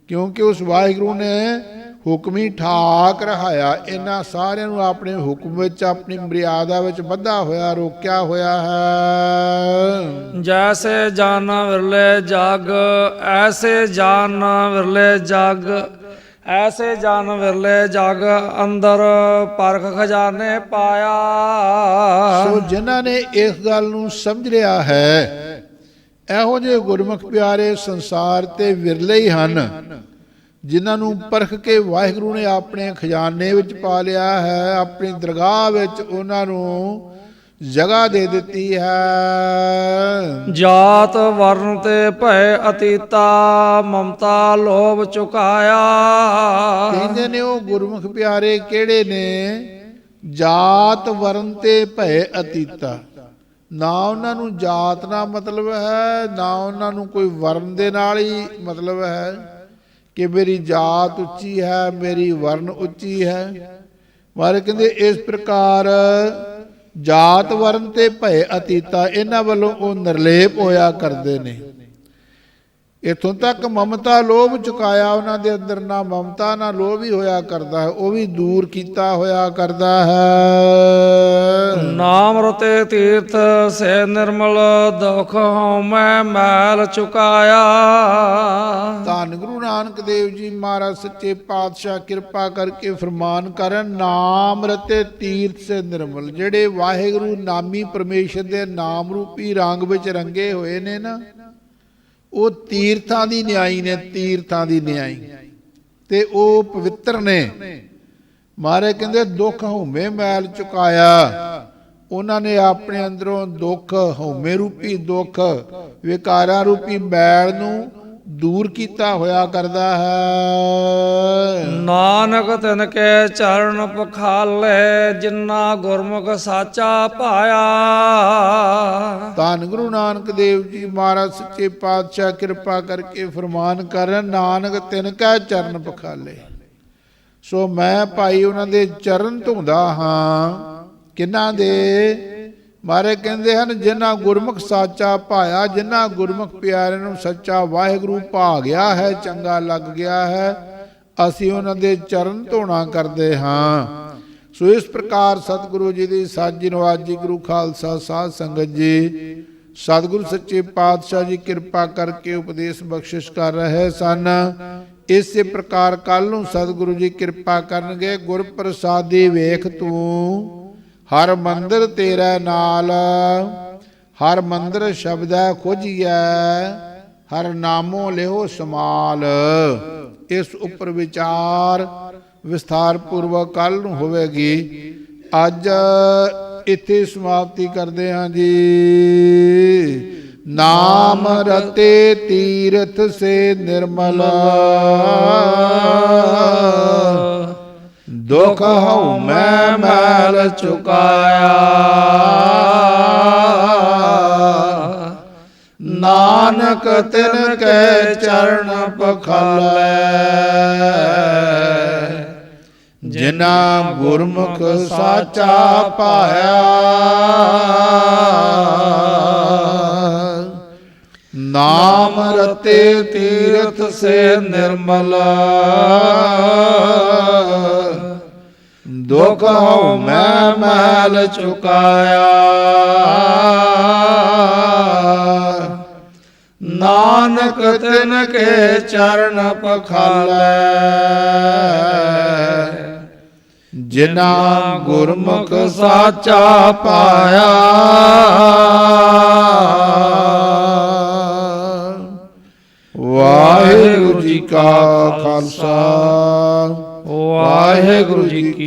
ਕਿਉਂਕਿ ਉਸ ਵਾਹਿਗੁਰੂ ਨੇ ਹੁਕਮੀ ਠਾਕ ਰਹਾਇਆ। ਇਹਨਾਂ ਸਾਰਿਆਂ ਨੂੰ ਆਪਣੇ ਹੁਕਮ ਵਿੱਚ, ਆਪਣੀ ਮਰਿਆਦਾ ਵਿੱਚ ਬੱਧਾ ਹੋਇਆ, ਰੋਕਿਆ ਹੋਇਆ ਹੈ। ਜੈਸੇ ਜਾਨ ਵਿਰਲੇ ਜਗ, ਐਸੇ ਜਾਨ ਵਿਰਲੇ ਜਗ ਐਸੇ ਜਾਨ ਵਿਰਲੇ ਜਗ ਅੰਦਰ ਪਰਖ ਖਜ਼ਾਨੇ ਪਾਇਆ। ਸੋ ਜਿਨ੍ਹਾਂ ਨੇ ਇਸ ਗੱਲ ਨੂੰ ਸਮਝ ਲਿਆ ਹੈ, ਇਹੋ ਜਿਹੇ ਗੁਰਮੁਖ ਪਿਆਰੇ ਸੰਸਾਰ ਤੇ ਵਿਰਲੇ ਹੀ ਹਨ, ਜਿਨ੍ਹਾਂ ਨੂੰ ਪਰਖ ਕੇ ਵਾਹਿਗੁਰੂ ਨੇ ਆਪਣੇ ਖਜ਼ਾਨੇ ਵਿੱਚ ਪਾ ਲਿਆ ਹੈ, ਆਪਣੀ ਦਰਗਾਹ ਵਿੱਚ ਉਹਨਾਂ ਨੂੰ ਜਗ੍ਹਾ ਦੇ ਦਿੱਤੀ ਹੈ। ਜਾਤ ਵਰਨ ਤੇ ਭੈ ਅਤੀਤਾ ਮਮਤਾ ਲੋਭ ਚੁਕਾਇਆ। ਕਹਿੰਦੇ ਨੇ ਉਹ ਗੁਰਮੁਖ ਪਿਆਰੇ ਕਿਹੜੇ ਨੇ? ਜਾਤ ਵਰਨ ਤੇ ਭੈ ਅਤੀਤਾ। ਨਾ ਉਹਨਾਂ ਨੂੰ ਜਾਤ ਨਾਲ ਮਤਲਬ ਹੈ ਨਾ ਉਹਨਾਂ ਨੂੰ ਕੋਈ ਵਰਨ ਦੇ ਨਾਲ ਹੀ ਮਤਲਬ ਹੈ ਕਿ ਮੇਰੀ ਜਾਤ ਉੱਚੀ ਹੈ ਮੇਰੀ ਵਰਨ ਉੱਚੀ ਹੈ। ਮਾਰੇ ਕਹਿੰਦੇ ਇਸ ਪ੍ਰਕਾਰ ਜਾਤ ਵਰਨ ਤੇ ਭੈ ਅਤੀਤਾ ਇਹਨਾਂ ਵੱਲੋਂ ਉਹ ਨਿਰਲੇਪ ਹੋਇਆ ਕਰਦੇ ਨੇ। ਇਥੋਂ ਤੱਕ ਮਮਤਾ ਲੋਭ ਚੁਕਾਇਆ ਉਹਨਾਂ ਦੇ ਅੰਦਰ ਨਾ ਮਮਤਾ ਨਾ ਲੋਭ ਹੀ ਹੋਇਆ ਕਰਦਾ ਹੈ ਉਹ ਵੀ ਦੂਰ ਕੀਤਾ ਹੋਇਆ ਕਰਦਾ ਹੈ। ਨਾਮ ਰਤੇ ਤੀਰਥ ਸੇ ਨਿਰਮਲ ਦੁਖ ਹਉਮੈ ਮੈਲ ਚੁਕਾਇਆ। ਧੰਨ ਗੁਰੂ ਨਾਨਕ ਦੇਵ ਜੀ ਮਹਾਰਾਜ ਸੱਚੇ ਪਾਤਸ਼ਾਹ ਕਿਰਪਾ ਕਰਕੇ ਫਰਮਾਨ ਕਰਨ ਨਾਮ ਰਤੇ ਤੀਰਥ ਸੇ ਨਿਰਮਲ ਜਿਹੜੇ ਵਾਹਿਗੁਰੂ ਨਾਮੀ ਪਰਮੇਸ਼ਰ ਦੇ ਨਾਮ ਰੂਪੀ ਰੰਗ ਵਿੱਚ ਰੰਗੇ ਹੋਏ ਨੇ ਨਾ ਉਹ ਤੀਰਥਾਂ ਦੀ ਨਿਆਈ ਨੇ, ਤੀਰਥਾਂ ਦੀ ਨਿਆਈ। ਤੇ ਉਹ ਪਵਿੱਤਰ ਨੇ। ਮਾਰੇ ਕਹਿੰਦੇ, ਦੁੱਖ ਹਉਮੈ ਮੈਲ ਚੁਕਾਇਆ। ਉਹਨਾਂ ਨੇ ਆਪਣੇ ਅੰਦਰੋਂ ਦੁੱਖ ਹਉਮੈ ਰੂਪੀ ਦੁੱਖ, ਵਿਕਾਰਾਂ ਰੂਪੀ ਮੈਲ ਨੂੰ ਦੂਰ ਕੀਤਾ ਹੋਇਆ ਕਰਦਾ ਹੈ। ਨਾਨਕ ਤਿਨ ਕੇ ਚਰਨ ਪਖਾਲੇ ਜਿਨ੍ਹਾਂ ਗੁਰਮੁਖ ਸਾਚਾ ਪਾਇਆ। ਧੰਨ ਗੁਰੂ ਨਾਨਕ ਦੇਵ ਜੀ ਮਹਾਰਾਜ ਸੱਚੇ ਪਾਤਸ਼ਾਹ ਕਿਰਪਾ ਕਰਕੇ ਫਰਮਾਨ ਕਰਨ ਨਾਨਕ ਤਿਨ ਕੈ ਚਰਨ ਪਖਾਲੇ। ਸੋ ਮੈਂ ਭਾਈ ਉਹਨਾਂ ਦੇ ਚਰਨ ਧੋਂਦਾ ਹਾਂ। ਕਿਹਨਾਂ ਦੇ? ਮਾਰੇ ਕਹਿੰਦੇ ਹਨ ਜਿਨ੍ਹਾਂ ਗੁਰਮੁਖ ਸਾਚਾ ਪਾਇਆ ਜਿਨ੍ਹਾਂ ਗੁਰਮੁਖ ਪਿਆਰੇ ਨੂੰ ਸੱਚਾ ਵਾਹਿਗੁਰੂ ਭਾ ਗਿਆ ਹੈ, ਚੰਗਾ ਲੱਗ ਗਿਆ ਹੈ, ਅਸੀਂ ਉਹਨਾਂ ਦੇ ਚਰਨ ਧੋਣਾ ਕਰਦੇ ਹਾਂ। ਸੋ ਇਸ ਪ੍ਰਕਾਰ ਸਤਿਗੁਰੂ ਜੀ ਦੀ ਸਾਜੀ ਨਵਾਜੀ ਗੁਰੂ ਖਾਲਸਾ ਸਾਧ ਸੰਗਤ ਜੀ, ਸਤਿਗੁਰੂ ਸੱਚੇ ਪਾਤਸ਼ਾਹ ਜੀ ਕਿਰਪਾ ਕਰਕੇ ਉਪਦੇਸ਼ ਬਖਸ਼ਿਸ਼ ਕਰ ਰਹੇ ਸਨ। ਇਸੇ ਪ੍ਰਕਾਰ ਕੱਲ ਨੂੰ ਸਤਿਗੁਰੂ ਜੀ ਕਿਰਪਾ ਕਰਨਗੇ ਗੁਰ ਪ੍ਰਸਾਦੀ ਵੇਖ ਤੂੰ। ਹਰ ਮੰਦਰ ਤੇਰੇ ਨਾਲ। ਹਰ ਮੰਦਰ ਸ਼ਬਦੈ ਖੋਜੀਐ, ਹਰ ਨਾਮੋ ਲਿਓ ਸਮਾਲ। ਇਸ ਉੱਪਰ ਵਿਚਾਰ ਵਿਸਥਾਰ ਪੂਰਵਕ ਕੱਲ ਨੂੰ ਹੋਵੇਗੀ। ਅੱਜ ਇੱਥੇ ਸਮਾਪਤੀ ਕਰਦੇ ਹਾਂ ਜੀ। ਨਾਮ ਰਤੇ ਤੀਰਥ ਸੇ ਨਿਰਮਲਾ। ਦੁਖ ਹਉ ਮੈਂ ਮੈਲ ਚੁਕਾਇਆ ਨਾਨਕ ਤਿਨ ਕੇ ਚਰਨ ਪਖਾਲੈ ਜਿਨਾ ਗੁਰਮੁਖ ਸਾਚਾ ਪਾਇਆ ਨਾਮ ਰਤੇ ਤੀਰਥ ਸੇ ਨਿਰਮਲਾ ਦੁਖ ਹਉ ਮੈਂ ਮੈਲ ਚੁਕਾਇਆ ਨਾਨਕ ਤਿਨ ਕੇ ਚਰਨ ਪਖਾਲੈ ਜਿਨਾ ਗੁਰਮੁਖ ਸਾਚਾ ਪਾਇਆ ਵਾਹਿਗੁਰੂ ਜੀ ਕਾ ਖਾਲਸਾ ਵਾਹਿਗੁਰੂ ਜੀ ਕੀ